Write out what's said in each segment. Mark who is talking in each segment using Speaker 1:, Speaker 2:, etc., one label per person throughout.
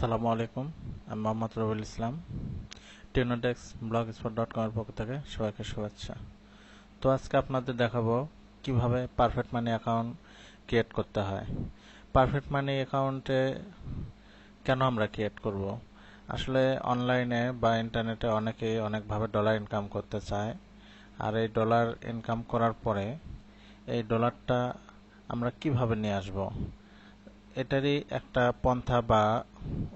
Speaker 1: আসসালামু আলাইকুম, আমি Mohammad Rabiul Islam Tunodex blog spot dot কমের পক্ষ থেকে সবাইকে শুভেচ্ছা। তো আজকে আপনাদের দেখাবো কীভাবে পারফেক্ট মানি অ্যাকাউন্ট ক্রিয়েট করতে হয়। পারফেক্ট মানি অ্যাকাউন্টে কেন আমরা ক্রিয়েট করব? আসলে অনলাইনে বা ইন্টারনেটে অনেকেই অনেকভাবে ডলার ইনকাম করতে চায়, আর এই ডলার ইনকাম করার পরে এই ডলারটা আমরা কীভাবে নিয়ে আসব? এটারই একটা পন্থা বা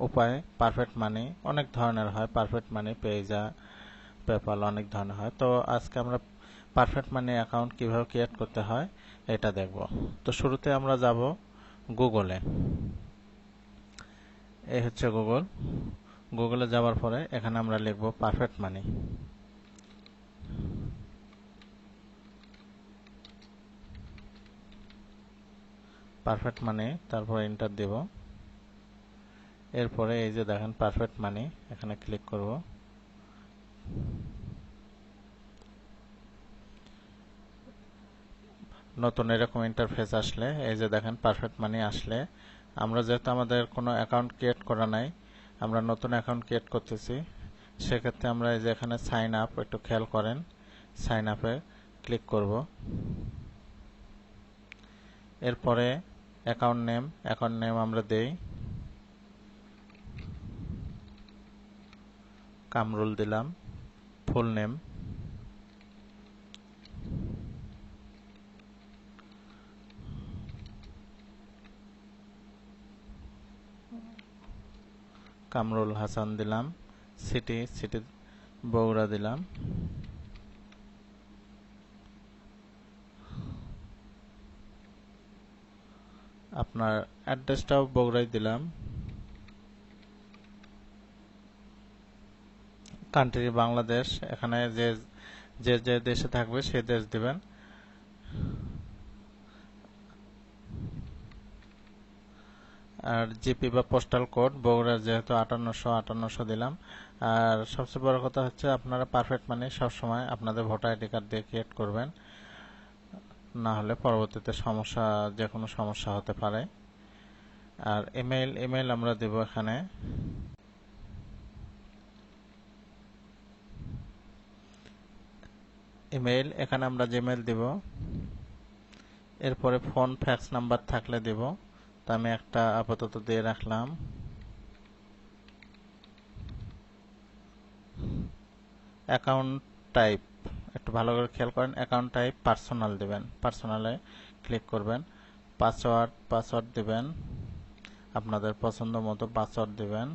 Speaker 1: উপায় পারফেক্ট মানি অনেক ধরনের হয় পারফেক্ট মানি পেজা পেপাল অনেক ধরনের হয়। তো আজকে আমরা পারফেক্ট মানি অ্যাকাউন্ট কীভাবে ক্রিয়েট করতে হয়, এটা দেখব। তো শুরুতে আমরা যাব গুগলে এই হচ্ছে গুগল গুগলে যাওয়ার পরে এখানে আমরা লিখব পারফেক্ট মানি পারফেক্ট মানি তারপর এন্টার দেব। এরপরে এই যে দেখেন পারফেক্ট মানি এখানে ক্লিক করব। নতুন এরকম ইন্টারফেস আসলে, এই যে দেখেন পারফেক্ট মানি আসলে। আমরা যেহেতু আমাদের কোনো অ্যাকাউন্ট ক্রিয়েট করা নাই, আমরা নতুন অ্যাকাউন্ট ক্রিয়েট করতেছি, সেক্ষেত্রে আমরা এই যে এখানে সাইন আপ একটু খেয়াল করেন সাইন আপে ক্লিক করব। এরপরে অ্যাকাউন্ট নেম অ্যাকাউন্ট নেম আমরা দেই। কামরুল দিলাম ফুল নেম কামরুল হাসান দিলাম সিটি সিটি বগুড়া দিলাম। আপনার অ্যাড্রেসটাও বগুড়াই দিলাম। কান্ট্রি বাংলাদেশ এখানে যে যে যে দেশে থাকবে সে দেশ দিবেন। আর জিপি বা পোস্টাল কোড বগুড়ার যেহেতু আটান্নশো আটান্নশো দিলাম। আর সবচেয়ে বড় কথা হচ্ছে আপনারা পারফেক্ট মানে সবসময় আপনাদের ভোটার আইডি কার্ড দিয়ে ক্রিয়েট করবেন। না হলে পরবর্তীতে সমস্যা যে কোনো সমস্যা হতে পারে। আর ইমেইল ইমেইল আমরা দেব এখানে। ইমেইল এখানে আমরা জিমেইল দেব। এরপরে ফোন ফ্যাক্স নাম্বার থাকলে দেব। তো আমি একটা আপাতত দিয়ে রাখলাম। অ্যাকাউন্ট টাইপ একটু ভালো করে খেয়াল করেন অ্যাকাউন্ট টাইপ পার্সোনাল দেবেন পার্সোনালে ক্লিক করবেন পাসওয়ার্ড পাসওয়ার্ড দেবেন, আপনাদের পছন্দ মতো পাসওয়ার্ড দিবেন।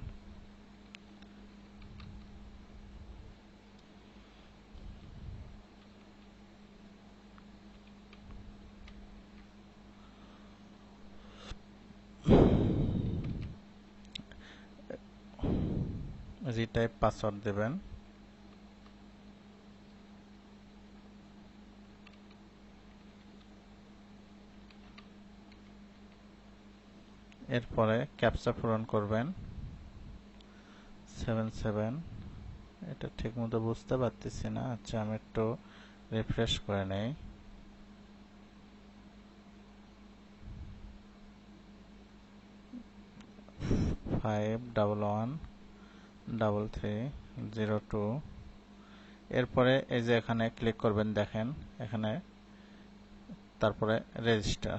Speaker 1: রিটাইপ পাসওয়ার্ড দেবেন। এরপরে ক্যাপচা পূরণ করবেন। সেভেন সেভেন এটা ঠিক মতো বুঝতে পারতেছি না আচ্ছা আমি একটু রিফ্রেশ করে নেই। Five double one double three zero two এরপরে এই যে এখানে ক্লিক করবেন, দেখেন, এখানে তারপরে register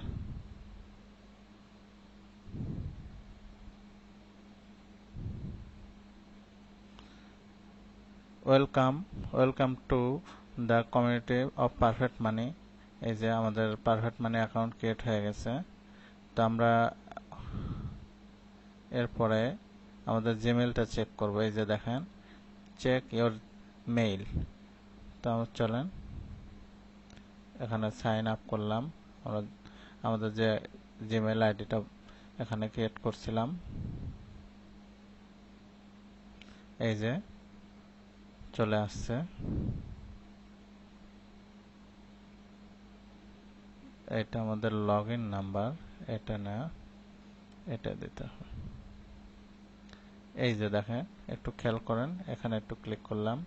Speaker 1: welcome welcome to the community of Perfect Money এই যে আমাদের পারফেক্ট মানি অ্যাকাউন্ট ক্রিয়েট হয়ে গেছে। তো আমরা এরপরে আমাদের জিমেলটা চেক করব। এই যে দেখেন চেক ইওর মেইল তো চলেন, এখানে সাইন আপ করলাম। আমরা আমাদের যে জিমেল আইডিটা এখানে ক্রিয়েট করছিলাম। এই যে চলে আসছে। এটা আমাদের লগ ইন নাম্বার এটা না, এটা দিতে হবে। এই যে দেখেন, একটু খেয়াল করেন, এখানে একটু ক্লিক করলাম।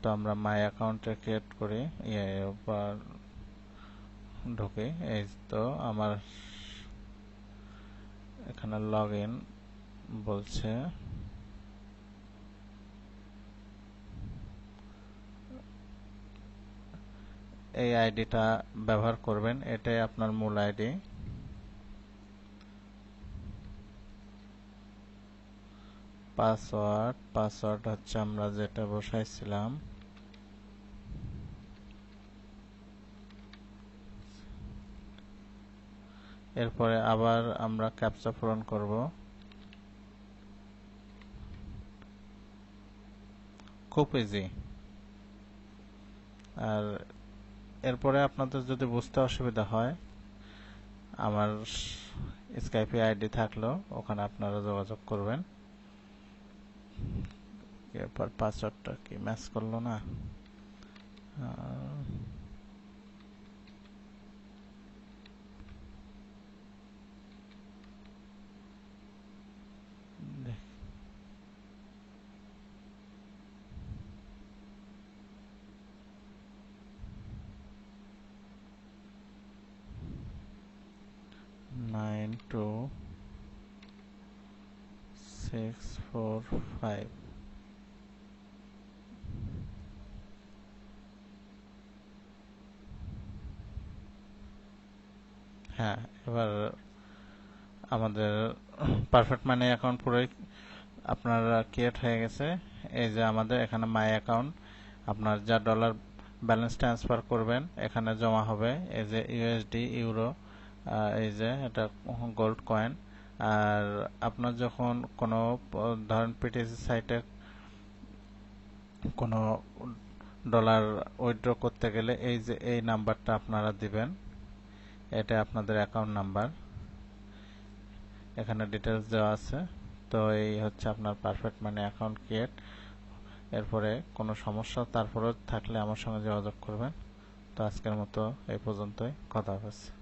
Speaker 1: তো আমরা মাই অ্যাকাউন্টে ক্রিয়েট করি ইয়ে ঢুকে। এই তো, আমার এখানে লগ ইন বলছে, এই আইডিটা ব্যবহার করবেন, এটাই আপনার মূল আইডি। পাসওয়ার্ড পাসওয়ার্ড হচ্ছে আমরা যেটা বসাইছিলাম। এরপরে আবার আমরা ক্যাপচা পূরণ করব। ইজি আর এরপরে আপনাদের যদি বুঝতে অসুবিধা হয়, আমার স্কাইপে আইডি থাকল, ওখানে আপনারা যোগাযোগ করবেন। এরপর পাসওয়ার্ডটা কি ম্যাচ করল না nine two six four five হ্যাঁ এবার আমাদের পারফেক্ট মানি অ্যাকাউন্ট পুরোই আপনার ক্রিয়েট হয়ে গেছে। এই যে আমাদের এখানে মাই অ্যাকাউন্ট আপনার যা ডলার ব্যালেন্স ট্রান্সফার করবেন, এখানে জমা হবে। এই যে ইউএসডি ইউরো এই যে এটা গোল্ড কয়েন আর আপনার যখন কোনো, ধরেন পিটিসি সাইটে কোনো ডলার উইথড্র করতে গেলে এই যে, এই নাম্বারটা আপনারা দিবেন। এটা আপনাদের অ্যাকাউন্ট নাম্বার এখানে ডিটেলস দেওয়া আছে। তো এই হচ্ছে আপনার পারফেক্ট মানে অ্যাকাউন্ট ক্রিয়েট এরপরে কোনো সমস্যা, তারপরেও থাকলে আমার সঙ্গে যোগাযোগ করবেন। তো আজকের মতো এই পর্যন্তই। কথা হবে